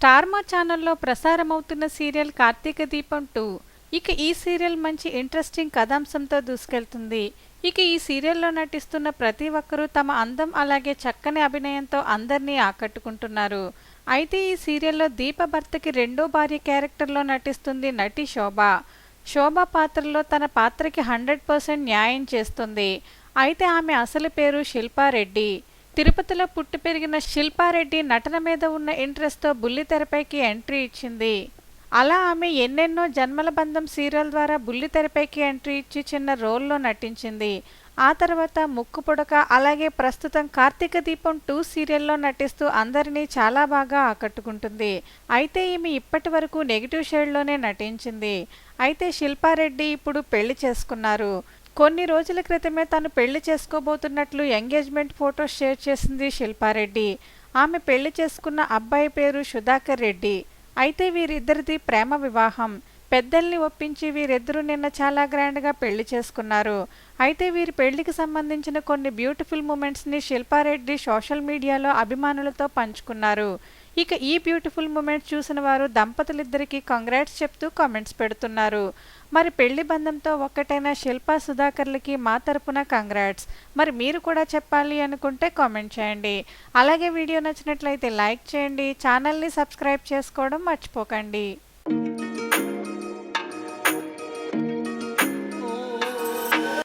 స్టార్మా ఛానల్లో ప్రసారమవుతున్న సీరియల్ కార్తీక దీపం టూ. ఇక ఈ సీరియల్ మంచి ఇంట్రెస్టింగ్ కథాంశంతో దూసుకెళ్తుంది. ఇక ఈ సీరియల్లో నటిస్తున్న ప్రతి ఒక్కరూ తమ అందం అలాగే చక్కని అభినయంతో అందరినీ ఆకట్టుకుంటున్నారు. అయితే ఈ సీరియల్లో దీప భర్తకి రెండో భార్య క్యారెక్టర్లో నటిస్తుంది నటి శోభ. శోభ పాత్రలో తన పాత్రకి హండ్రెడ్ పర్సెంట్ న్యాయం చేస్తుంది. అయితే ఆమె అసలు పేరు శిల్పారెడ్డి తిరుపతిలో పుట్టి పెరిగిన శిల్పారెడ్డి నటన మీద ఉన్న ఇంట్రెస్ట్తో బుల్లితెరపైకి ఎంట్రీ ఇచ్చింది. అలా ఆమె ఎన్నెన్నో జన్మల బంధం సీరియల్ ద్వారా బుల్లితెరపైకి ఎంట్రీ ఇచ్చి చిన్న రోల్లో నటించింది. ఆ తర్వాత ముక్కు పుడక అలాగే ప్రస్తుతం కార్తీక దీపం టూ సీరియల్లో నటిస్తూ అందరినీ చాలా బాగా ఆకట్టుకుంటుంది. అయితే ఈమె ఇప్పటి వరకు నెగిటివ్ షేడ్లోనే నటించింది. అయితే శిల్పారెడ్డి ఇప్పుడు పెళ్ళి చేసుకున్నారు. కొన్ని రోజుల క్రితమే తను పెళ్ళి చేసుకోబోతున్నట్లు ఎంగేజ్మెంట్ ఫోటో షేర్ చేసింది శిల్పారెడ్డి. ఆమె పెళ్ళి చేసుకున్న అబ్బాయి పేరు సుధాకర్ రెడ్డి. అయితే వీరిద్దరిది ప్రేమ వివాహం. పెద్దల్ని ఒప్పించి వీరిద్దరూ నిన్న చాలా గ్రాండ్గా పెళ్ళి చేసుకున్నారు. అయితే వీరి పెళ్ళికి సంబంధించిన కొన్ని బ్యూటిఫుల్ మూమెంట్స్ని శిల్పారెడ్డి సోషల్ మీడియాలో అభిమానులతో పంచుకున్నారు. ఇక ఈ బ్యూటిఫుల్ మూమెంట్స్ చూసిన వారు దంపతులిద్దరికీ కంగ్రాట్స్ చెప్తూ కామెంట్స్ పెడుతున్నారు. మరి పెళ్ళి బంధంతో ఒక్కటైన శిల్పా సుధాకర్లకి మా తరపున కంగ్రాట్స్ మరి మీరు కూడా చెప్పాలి అనుకుంటే కామెంట్ చేయండి. అలాగే వీడియో నచ్చినట్లయితే లైక్ చేయండి. ఛానల్ని సబ్స్క్రైబ్ చేసుకోవడం మర్చిపోకండి.